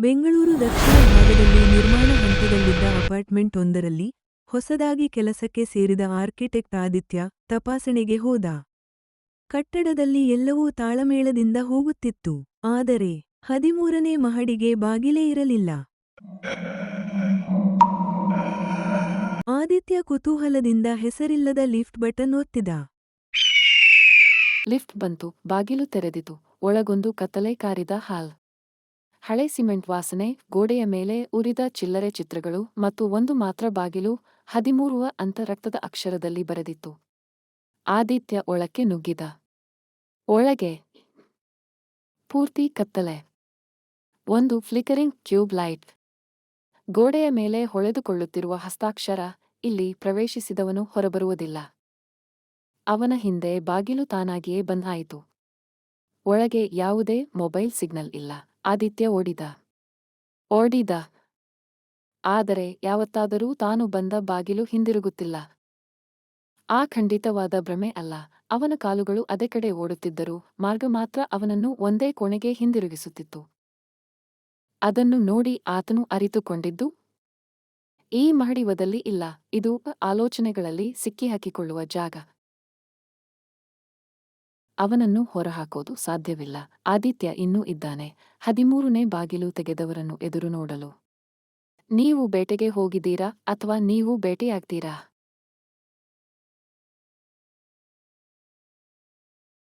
ಬೆಂಗಳೂರು ದಕ್ಷಿಣ ಭಾಗದಲ್ಲಿ ನಿರ್ಮಾಣ ಹಂತದಲ್ಲಿದ್ದ ಅಪಾರ್ಟ್ಮೆಂಟ್ ಒಂದರಲ್ಲಿ ಹೊಸದಾಗಿ ಕೆಲಸಕ್ಕೆ ಸೇರಿದ ಆರ್ಕಿಟೆಕ್ಟ್ ಆದಿತ್ಯ ತಪಾಸಣೆಗೆ ಹೋದ. ಕಟ್ಟಡದಲ್ಲಿ ಎಲ್ಲವೂ ತಾಳಮೇಳದಿಂದ ಹೋಗುತ್ತಿತ್ತು. ಆದರೆ ಹದಿಮೂರನೇ ಮಹಡಿಗೆ ಬಾಗಿಲೇ ಇರಲಿಲ್ಲ. ಆದಿತ್ಯ ಕುತೂಹಲದಿಂದ ಹೆಸರಿಲ್ಲದ ಲಿಫ್ಟ್ ಬಟನ್ ಒತ್ತಿದ. ಲಿಫ್ಟ್ ಬಂತು, ಬಾಗಿಲು ತೆರೆದಿತು, ಒಳಗೊಂದು ಕತ್ತಲೆ ಕಾರಿದ ಹಾಲ್. ಹಳೆ ಸಿಮೆಂಟ್ ವಾಸನೆ, ಗೋಡೆಯ ಮೇಲೆ ಉರಿದ ಚಿಲ್ಲರೆ ಚಿತ್ರಗಳು ಮತ್ತು ಒಂದು ಮಾತ್ರ ಬಾಗಿಲು ಹದಿಮೂರುವ ಅಂತ ರಕ್ತದ ಅಕ್ಷರದಲ್ಲಿ ಬರೆದಿತ್ತು. ಆದಿತ್ಯ ಒಳಕ್ಕೆ ನುಗ್ಗಿದ. ಒಳಗೆ ಪೂರ್ತಿ ಕತ್ತಲೆ. ಒಂದು ಫ್ಲಿಕರಿಂಗ್ ಕ್ಯೂಬ್ ಲೈಟ್. ಗೋಡೆಯ ಮೇಲೆ ಹೊಳೆದುಕೊಳ್ಳುತ್ತಿರುವ ಹಸ್ತಾಕ್ಷರ ಇಲ್ಲಿ ಪ್ರವೇಶಿಸಿದವನು ಹೊರಬರುವುದಿಲ್ಲ. ಅವನ ಹಿಂದೆ ಬಾಗಿಲು ತಾನಾಗಿಯೇ ಬಂದಾಯಿತು ಒಳಗೆ ಯಾವುದೇ ಮೊಬೈಲ್ ಸಿಗ್ನಲ್ ಇಲ್ಲ. ಆದಿತ್ಯ ಓಡಿದ. ಓಡಿದ. ಆದರೆ ಯಾವತ್ತಾದರೂ ತಾನು ಬಂದ ಬಾಗಿಲು ಹಿಂದಿರುಗುತ್ತಿಲ್ಲ. ಆ ಖಂಡಿತವಾದ ಭ್ರಮೆ ಅಲ್ಲ. ಅವನ ಕಾಲುಗಳು ಅದೇ ಕಡೆ ಓಡುತ್ತಿದ್ದರು ಮಾರ್ಗ ಮಾತ್ರ ಅವನನ್ನು ಒಂದೇ ಕೋಣೆಗೆ ಹಿಂದಿರುಗಿಸುತ್ತಿತ್ತು. ಅದನ್ನು ನೋಡಿ ಆತನು ಅರಿತುಕೊಂಡಿದ್ದು, ಈ ಮಹಡಿವದಲ್ಲಿ ಇಲ್ಲ. ಇದು ಆಲೋಚನೆಗಳಲ್ಲಿ ಸಿಕ್ಕಿಹಾಕಿಕೊಳ್ಳುವ ಜಾಗ. ಅವನನ್ನು ಹೊರಹಾಕೋದು ಸಾಧ್ಯವಿಲ್ಲ. ಆದಿತ್ಯ ಇನ್ನೂ ಇದ್ದಾನೆ. ಹದಿಮೂರನೇ ಬಾಗಿಲು ತೆಗೆದವರನ್ನು ಎದುರು ನೋಡಲು. ನೀವು ಬೇಟೆಗೆ ಹೋಗಿದ್ದೀರಾ ಅಥವಾ ನೀವು ಬೇಟೆಯಾಗ್ತೀರಾ?